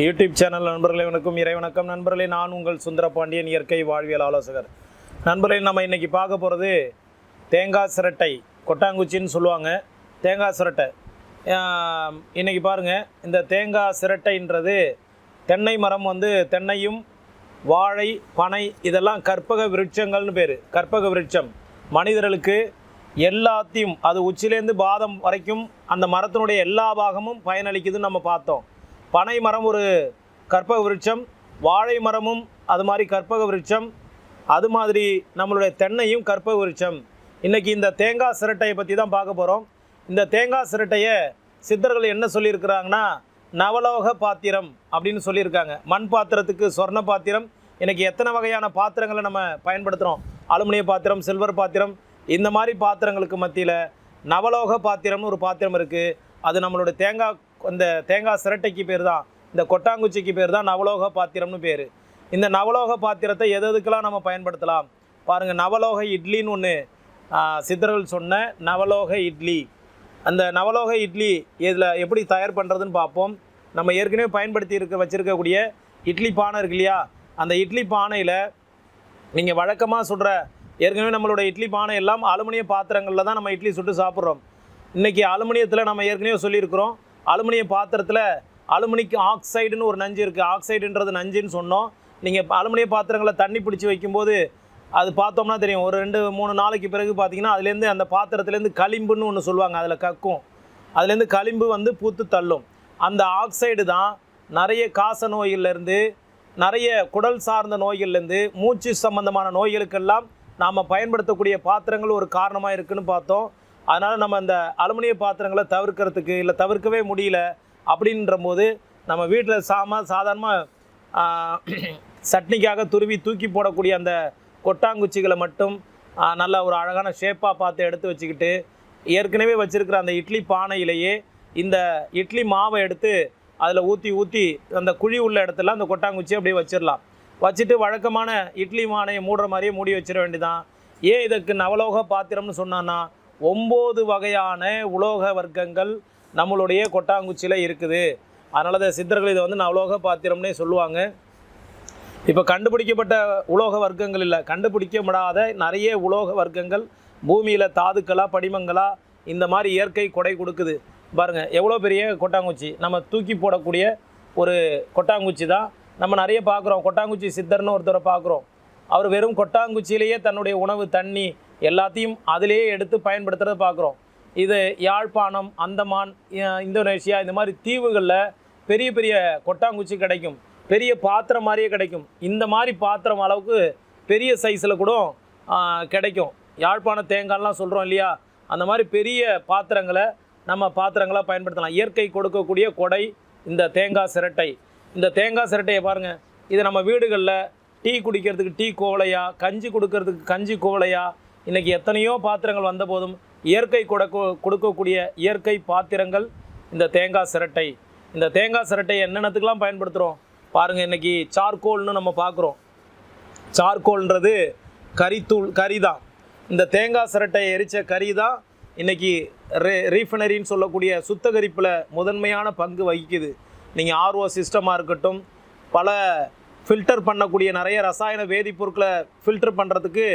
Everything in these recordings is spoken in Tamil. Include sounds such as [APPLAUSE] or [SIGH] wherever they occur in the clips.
யூடியூப் சேனல் நண்பர்களே வணக்கம். இறை வணக்கம். நண்பர்களே நான் உங்கள் சுந்தர பாண்டியன் இயற்கை வாழ்வியல் ஆலோசகர். நண்பர்களே நம்ம இன்னைக்கு பார்க்க போகிறது தேங்காய் சிரட்டை கொட்டாங்குச்சின்னு சொல்லுவாங்க. தேங்காய் சிரட்டை. இன்றைக்கி இன்னைக்கு பாருங்கள் இந்த தேங்காய் சிரட்டைன்றது தென்னை மரம் வந்து தென்னையும் வாழை பனை இதெல்லாம் கற்பக விருட்சங்கள்னு பேர். கற்பக விருட்சம். மனிதர்களுக்கு எல்லாத்தையும் அது உச்சிலேருந்து பாதம் வரைக்கும் அந்த மரத்தினுடைய எல்லா பாகமும் பயனளிக்குதுன்னு நம்ம பார்த்தோம். பனை மரம் ஒரு கற்பக விருட்சம் வாழை மரமும் அது மாதிரி கற்பக விருட்சம் அது மாதிரி நம்மளுடைய தென்னையும் கற்பக விருட்சம். இன்றைக்கி இந்த தேங்காய் சிரட்டையை பற்றி தான் பார்க்க போகிறோம் இந்த தேங்காய் சிரட்டையை சித்தர்கள் என்ன சொல்லியிருக்கிறாங்கன்னா நவலோக பாத்திரம் அப்படின்னு சொல்லியிருக்காங்க. மண் பாத்திரத்துக்கு சொர்ண பாத்திரம். இன்னைக்கு எத்தனை வகையான பாத்திரங்களை நம்ம பயன்படுத்துகிறோம் அலுமினிய பாத்திரம் சில்வர் பாத்திரம் இந்த மாதிரி பாத்திரங்களுக்கு மத்தியில் நவலோக பாத்திரம்னு ஒரு பாத்திரம் இருக்குது அது நம்மளோட தேங்காய் இந்த தேங்காய் சிரட்டைக்கு பேர் தான் இந்த கொட்டாங்குச்சிக்கு பேர் தான் நவலோக பாத்திரம்னு பேர். இந்த நவலோக பாத்திரத்தை எது எதுக்கெல்லாம் நம்ம பயன்படுத்தலாம்? பாருங்கள் நவலோக இட்லின்னு ஒன்று சித்தர்கள் சொன்ன நவலோக இட்லி. அந்த நவலோக இட்லி இதில் எப்படி தயார் பண்ணுறதுன்னு பார்ப்போம். நம்ம ஏற்கனவே பயன்படுத்தி இருக்க வச்சுருக்கக்கூடிய இட்லி பானை இருக்கு இல்லையா? அந்த இட்லி பானையில் நீங்கள் வழக்கமாக சுடுற ஏற்கனவே நம்மளோட இட்லி பானை எல்லாம் அலுமினிய பாத்திரங்களில் தான் நம்ம இட்லி சுட்டு சாப்பிட்றோம். இன்றைக்கி அலுமினியத்தில் நம்ம ஏற்கனவே சொல்லியிருக்கிறோம் அலுமினியம் பாத்திரத்தில் அலுமினிக் ஆக்சைடுன்னு ஒரு நஞ்சு இருக்குது ஆக்சைடுன்றது நஞ்சுன்னு சொன்னோம். நீங்கள் அலுமினிய பாத்திரங்களை தண்ணி பிடிச்சி வைக்கும்போது அது பார்த்தோம்னா தெரியும். ஒரு ரெண்டு மூணு நாளைக்கு பிறகு பார்த்தீங்கன்னா அதுலேருந்து அந்த பாத்திரத்துலேருந்து களிம்புன்னு ஒன்று சொல்லுவாங்க. அதில் கக்கும். அதுலேருந்து களிம்பு வந்து பூத்து தள்ளும். அந்த ஆக்சைடு தான் நிறைய காச நோயிலேருந்து நிறைய குடல் சார்ந்த நோய்கள்லேருந்து மூச்சு சம்பந்தமான நோய்களுக்கெல்லாம் நாம் பயன்படுத்தக்கூடிய பாத்திரங்கள் ஒரு காரணமாக இருக்குன்னு பார்த்தோம். அதனால் நம்ம அந்த அலுமினிய பாத்திரங்களை தவிர்க்கிறதுக்கு இல்லை தவிர்க்கவே முடியல அப்படின்ற போது நம்ம வீட்டில் சாம சாதாரணமாக [CLEARS THROAT] சட்னிக்காக துருவி தூக்கி போடக்கூடிய அந்த கொட்டாங்குச்சிகளை மட்டும் நல்ல ஒரு அழகான ஷேப்பாக பார்த்து எடுத்து வச்சுக்கிட்டு ஏற்கனவே வச்சுருக்கிற அந்த இட்லி பானையிலேயே இந்த இட்லி மாவை எடுத்து அதில் ஊற்றி ஊற்றி அந்த குழி உள்ள இடத்துல அந்த கொட்டாங்குச்சி அப்படியே வச்சிடலாம். வச்சுட்டு வழக்கமான இட்லி மானையை மூடுற மாதிரியே மூடி வச்சிட வேண்டியதான் ஏன் இதுக்கு நவலோக பாத்திரம்னு சொன்னான்னா ஒம்பது வகையான உலோக வர்க்கங்கள் நம்மளுடைய கொட்டாங்குச்சியில் இருக்குது. அதனால் அதை சித்தர்கள் இதை வந்து நான் உலோக பாத்திரம்னே சொல்லுவாங்க. இப்போ கண்டுபிடிக்கப்பட்ட உலோக வர்க்கங்கள் இல்லை. கண்டுபிடிக்கப்படாத நிறைய உலோக வர்க்கங்கள் பூமியில் தாதுக்களாக படிமங்களாக இந்த மாதிரி இயற்கை கொடை கொடுக்குது. பாருங்கள் எவ்வளோ பெரிய கொட்டாங்குச்சி? நம்ம தூக்கி போடக்கூடிய ஒரு கொட்டாங்குச்சி தான். நம்ம நிறைய பார்க்குறோம். கொட்டாங்குச்சி சித்தர்னு ஒருத்தரை பார்க்குறோம். அவர் வெறும் கொட்டாங்குச்சியிலேயே தன்னுடைய உணவு தண்ணி எல்லாத்தையும் அதிலேயே எடுத்து பயன்படுத்துகிறத பார்க்குறோம். இது யாழ்ப்பாணம் அந்தமான் இந்தோனேஷியா இந்த மாதிரி தீவுகளில் பெரிய பெரிய கொட்டாங்குச்சி கிடைக்கும். பெரிய பாத்திரம் மாதிரியே கிடைக்கும். இந்த மாதிரி பாத்திரம் அளவுக்கு பெரிய சைஸில் கூட கிடைக்கும். யாழ்ப்பாண தேங்காய்லாம் சொல்கிறோம் இல்லையா? அந்த மாதிரி பெரிய பாத்திரங்களை நம்ம பாத்திரங்களாக பயன்படுத்தலாம். இயற்கை கொடுக்கக்கூடிய கொடை இந்த தேங்காய் சிரட்டை. இந்த தேங்காய் சிரட்டையை பாருங்கள் இது நம்ம வீடுகளில் டீ குடிக்கிறதுக்கு டீ கோவலையா கஞ்சி கொடுக்கறதுக்கு கஞ்சி கோவலையா இன்றைக்கி எத்தனையோ பாத்திரங்கள் வந்த போதும் இயற்கை கொடுக்க கொடுக்கக்கூடிய இயற்கை பாத்திரங்கள் இந்த தேங்காய் சிரட்டை. இந்த தேங்காய் சிரட்டையை என்னென்னத்துக்கெல்லாம் பயன்படுத்துகிறோம் பாருங்கள் இன்றைக்கி சார்கோல்னு நம்ம பார்க்குறோம். சார்கோல்ன்றது கரித்தூள் கறி தான் இந்த தேங்காய் சிரட்டை எரித்த கறி தான் இன்றைக்கி ரே ரீஃபினரின்னு சொல்லக்கூடிய சுத்தகரிப்பில் முதன்மையான பங்கு வகிக்குது. நீங்கள் ஆர்ஓ சிஸ்டமாக இருக்கட்டும் பல ஃபில்டர் பண்ணக்கூடிய நிறைய ரசாயன வேதிப்பொருட்களை ஃபில்டர் பண்ணுறதுக்கு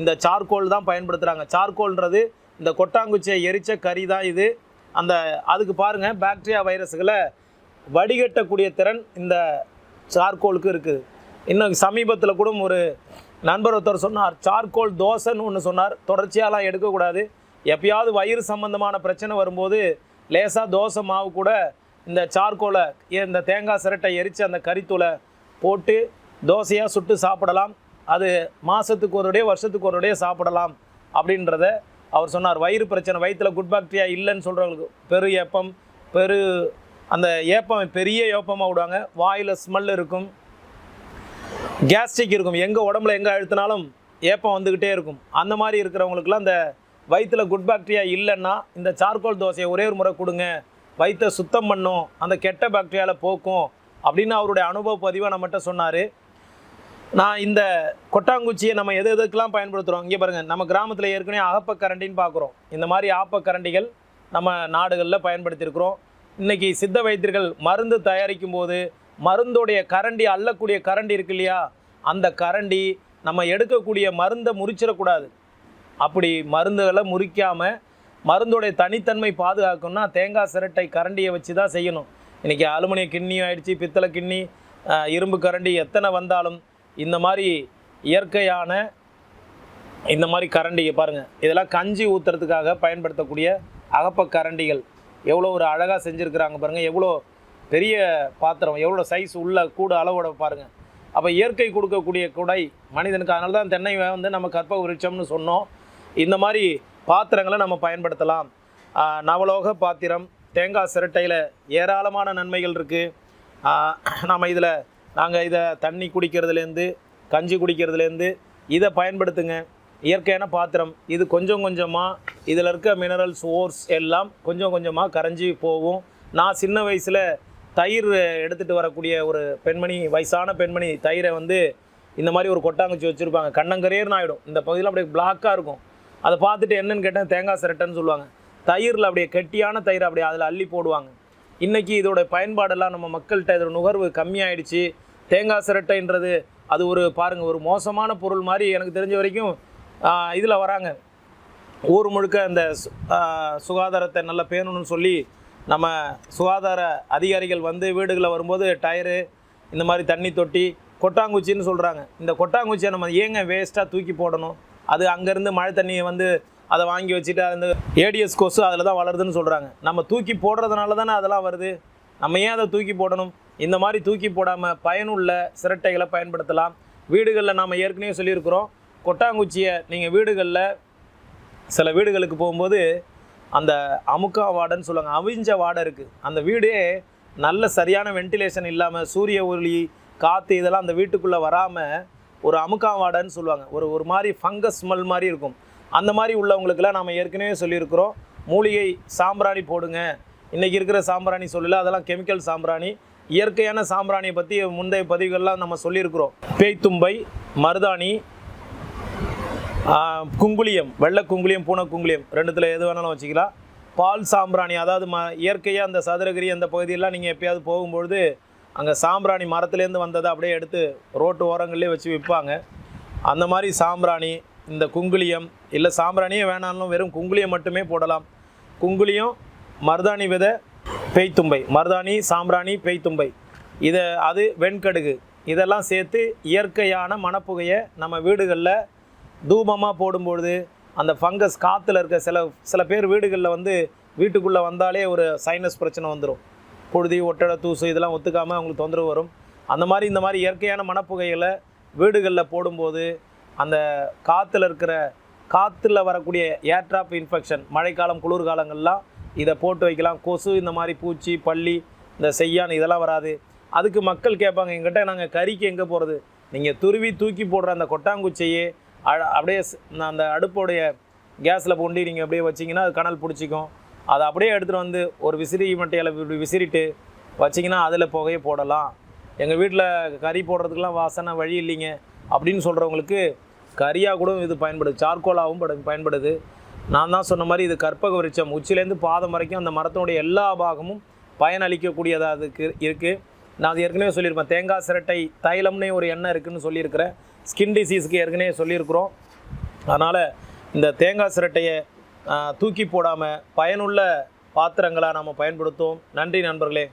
இந்த சார்கோல் தான் பயன்படுத்துகிறாங்க சார்கோல்ன்றது இந்த கொட்டாங்குச்சியை எரித்த கறி தான் இது. அந்த அதுக்கு பாருங்கள் பாக்டீரியா வைரஸுகளை வடிகட்டக்கூடிய திறன் இந்த சார்கோலுக்கு இருக்குது இன்னும் சமீபத்தில் கூட ஒரு நண்பர் ஒருத்தர் சொன்னார் சார்கோல் தோசைன்னு ஒன்று சொன்னார். தொடர்ச்சியாலாம் எடுக்கக்கூடாது. எப்பயாவது வயிறு சம்பந்தமான பிரச்சனை வரும்போது லேசாக தோசை மாவு கூட இந்த சார்கோலை இந்த தேங்காய் சிரட்டை எரித்து அந்த கறித்தூளை போட்டு தோசையாக சுட்டு சாப்பிடலாம். அது மாதத்துக்கு ஒரு டே வருஷத்துக்கு ஒரு டே சாப்பிடலாம் அப்படின்றத அவர் சொன்னார். வயிறு பிரச்சனை வயிற்றில் குட் பாக்டீரியா இல்லைன்னு சொல்கிறவங்களுக்கு பெரு ஏப்பம் பெரு அந்த ஏப்பம் பெரிய ஏப்பமாக விடுவாங்க. வாயில் ஸ்மெல் இருக்கும் கேஸ்ட்ரிக் இருக்கும். எங்கே உடம்புல எங்கே அழுத்தினாலும் ஏப்பம் வந்துக்கிட்டே இருக்கும். அந்த மாதிரி இருக்கிறவங்களுக்குலாம் அந்த வயிற்றில் குட் பாக்டீரியா இல்லைன்னா இந்த சார்கோல் தோசையை ஒரே ஒரு முறை கொடுங்க. வயிற்றை சுத்தம் பண்ணும். அந்த கெட்ட பாக்டீரியாவில் போக்கும் அப்படின்னு அவருடைய அனுபவ பதிவை நம்மகிட்ட சொன்னார். நான் இந்த கொட்டாங்குச்சியை நம்ம எது எதுக்கெல்லாம் பயன்படுத்துகிறோம் இங்கே பாருங்கள் நம்ம கிராமத்தில் ஏற்கனவே அகப்ப கரண்டின்னு பார்க்குறோம். இந்த மாதிரி ஆப்ப கரண்டிகள் நம்ம நாடுகளில் பயன்படுத்தியிருக்கிறோம். இன்றைக்கி சித்த வைத்தியர்கள் மருந்து தயாரிக்கும் போது மருந்தோடைய கரண்டி அள்ளக்கூடிய கரண்டி இருக்கு இல்லையா? அந்த கரண்டி நம்ம எடுக்கக்கூடிய மருந்தை முறிச்சிடக்கூடாது. அப்படி மருந்துகளை முறிக்காமல் மருந்தோடைய தனித்தன்மை பாதுகாக்கணும்னா தேங்காய் சிரட்டை கரண்டியை வச்சு தான் செய்யணும். இன்றைக்கி அலுமினிய கிண்ணியும் ஆயிடுச்சு பித்தளை கிண்ணி இரும்பு கரண்டி எத்தனை வந்தாலும் இந்த மாதிரி இயற்கையான இந்த மாதிரி கரண்டியை பாருங்கள் இதெல்லாம் கஞ்சி ஊற்றுறதுக்காக பயன்படுத்தக்கூடிய அகப்ப கரண்டிகள். எவ்வளோ ஒரு அழகாக செஞ்சுருக்குறாங்க பாருங்கள் எவ்வளோ பெரிய பாத்திரம் எவ்வளோ சைஸ் உள்ள கூட அளவோட பாருங்கள் அப்போ இயற்கை கொடுக்கக்கூடிய குடை மனிதனுக்கு. அதனால தான் தென்னை வந்து நம்ம கற்ப விருட்சம்னு சொன்னோம். இந்த மாதிரி பாத்திரங்களை நம்ம பயன்படுத்தலாம். நவலோக பாத்திரம் தேங்காய் சிரட்டையில் ஏராளமான நன்மைகள் இருக்குது நம்ம இதில் நாங்கள் இதை தண்ணி குடிக்கிறதுலேருந்து கஞ்சி குடிக்கிறதுலேருந்து இதை பயன்படுத்துங்க. இயற்கையான பாத்திரம். இது கொஞ்சம் கொஞ்சமாக இதில் இருக்க மினரல்ஸ் ஓர்ஸ் எல்லாம் கொஞ்சம் கொஞ்சமாக கரைஞ்சி போகும். நான் சின்ன வயசில் தயிர் எடுத்துகிட்டு வரக்கூடிய ஒரு பெண்மணி வயசான பெண்மணி தயிரை வந்து இந்த மாதிரி ஒரு கொட்டாங்குச்சி வச்சுருப்பாங்க. கண்ணங்கரேர்னு ஆகிடும் இந்த பகுதியில் அப்படியே பிளாக்காக இருக்கும். அதை பார்த்துட்டு என்னென்னு கேட்டேன் தேங்காய் சிரட்டைன்னு சொல்லுவாங்க. தயிரில் அப்படியே கெட்டியான தயிர் அப்படியே அதில் அள்ளி போடுவாங்க. இன்றைக்கி இதோட பயன்பாடெல்லாம் நம்ம மக்கள்கிட்ட இதோட நுகர்வு கம்மியாயிடுச்சு. தேங்காய் சிரட்டைன்றது அது ஒரு பாருங்கள் ஒரு மோசமான பொருள் மாதிரி எனக்கு தெரிஞ்ச வரைக்கும் இதில் வராங்க. ஊர் முழுக்க அந்த சு- சுகாதாரத்தை நல்லா பேணணும்னு சொல்லி நம்ம சுகாதார அதிகாரிகள் வந்து வீடுகளில் வரும்போது டயரு இந்த மாதிரி தண்ணி தொட்டி கொட்டாங்குச்சின்னு சொல்கிறாங்க இந்த கொட்டாங்குச்சியை நம்ம ஏங்க வேஸ்ட்டாக தூக்கி போடணும்? அது அங்கேருந்து மழை தண்ணியை வந்து அதை வாங்கி வச்சுட்டு அந்த ஏடிஎஸ் கொசு அதில் தான் வளருதுன்னு சொல்கிறாங்க நம்ம தூக்கி போடுறதுனால தானே அதெல்லாம் வருது? நம்ம ஏன் அதை தூக்கி போடணும்? இந்த மாதிரி தூக்கி போடாமல் பயனுள்ள சிரட்டைகளை பயன்படுத்தலாம். வீடுகளில் நாம் ஏற்கனவே சொல்லியிருக்கிறோம். கொட்டாங்குச்சியை நீங்கள் வீடுகளில் சில வீடுகளுக்கு போகும்போது அந்த அமுக்கா வாடைன்னு சொல்லுவாங்க அவிஞ்ச வாடை இருக்குது அந்த வீடே நல்ல சரியான வென்டிலேஷன் இல்லாமல் சூரிய ஒளி காற்று இதெல்லாம் அந்த வீட்டுக்குள்ளே வராமல் ஒரு அமுக்கா வாடைன்னு சொல்லுவாங்க. ஒரு ஒரு மாதிரி ஃபங்கஸ் ஸ்மெல் மாதிரி இருக்கும். அந்த மாதிரி உள்ளவங்களுக்கெல்லாம் நம்ம ஏற்கனவே சொல்லியிருக்கிறோம். மூலிகை சாம்பிராணி போடுங்க. இன்றைக்கி இருக்கிற சாம்பிராணி சொல்லல அதெல்லாம் கெமிக்கல் சாம்பிராணி. இயற்கையான சாம்பிராணியை பற்றி முந்தைய பதிவுகள்லாம் நம்ம சொல்லியிருக்கிறோம். பேய்த்தும்பை மருதாணி குங்குளியம் வெள்ளை குங்குளியம் பூனை குங்குளியம் ரெண்டுத்தில் எது வேணாலும் வச்சுக்கலாம். பால் சாம்பிராணி அதாவது ம இயற்கையாக அந்த சதுரகிரி அந்த பகுதியெல்லாம் நீங்கள் எப்பயாவது போகும்பொழுது அங்கே சாம்பிராணி மரத்துலேருந்து வந்ததை அப்படியே எடுத்து ரோட்டு ஓரங்கள்லேயே வச்சு விற்பாங்க அந்த மாதிரி சாம்பிராணி இந்த குங்குளியம் இல்லை சாம்பிராணியே வேணாலும் வெறும் குங்குளியம் மட்டுமே போடலாம். குங்குளியம் மருதாணி விதை பேய்த்தும்பை மருதாணி சாம்பிராணி பேய்த்தும்பை. இதை அது வெண்கடுகு. இதெல்லாம் சேர்த்து இயற்கையான மணப்புகையை நம்ம வீடுகளில் தூபமாக போடும்பொழுது அந்த ஃபங்கஸ் காற்றுல இருக்க சில சில பேர் வீடுகளில் வந்து வீட்டுக்குள்ளே வந்தாலே ஒரு சைனஸ் பிரச்சனை வந்துடும் புழுதி ஒட்டடை தூசு இதெல்லாம் ஒத்துக்காமல் அவங்களுக்கு தொந்தரவு வரும். அந்த மாதிரி இந்த மாதிரி இயற்கையான மணப்புகைகளை வீடுகளில் போடும்போது அந்த காற்றுல இருக்கிற காற்றுல வரக்கூடிய ஏர்ட்ராப் இன்ஃபெக்ஷன் மழைக்காலம் குளிர்காலங்கள்லாம் இதை போட்டு வைக்கலாம். கொசு இந்த மாதிரி பூச்சி பள்ளி இந்த செய்யான் இதெல்லாம் வராது. அதுக்கு மக்கள் கேட்பாங்க எங்கிட்ட நாங்கள் கறிக்கு எங்கே போகிறது நீங்கள் துருவி தூக்கி போடுற அந்த கொட்டாங்குச்சியே அப்படியே அந்த அடுப்போடைய கேஸில் கொண்டு நீங்கள் அப்படியே வச்சிங்கன்னா அது கனல் பிடிச்சிக்கும். அதை அப்படியே எடுத்துகிட்டு வந்து ஒரு விசிறி மட்டையில் இப்படி விசிறிட்டு வச்சிங்கன்னா அதில் புகையை போடலாம். எங்கள் வீட்டில் கறி போடுறதுக்கெலாம் வாசனை வழி இல்லைங்க. அப்படின்னு சொல்கிறவங்களுக்கு கறியாக கூட இது பயன்படுது சார்கோலாகவும் படு பயன்படுது. நான் தான் சொன்ன மாதிரி இது கற்பக விருட்சம். உச்சிலேருந்து பாதம் வரைக்கும் அந்த மரத்தினுடைய எல்லா பாகமும் பயனளிக்கக்கூடியதாக அதுக்கு இருக்குது நான் அது ஏற்கனவே சொல்லியிருப்பேன். தேங்காய் சிரட்டை தைலம்னே ஒரு எண்ணெய் இருக்குதுன்னு சொல்லியிருக்கிறேன் ஸ்கின் டிசீஸ்க்கு ஏற்கனவே சொல்லியிருக்கிறோம். அதனால் இந்த தேங்காய் சிரட்டையை தூக்கி போடாமல் பயனுள்ள பாத்திரங்களாக நாம் பயன்படுத்துவோம். நன்றி நண்பர்களே.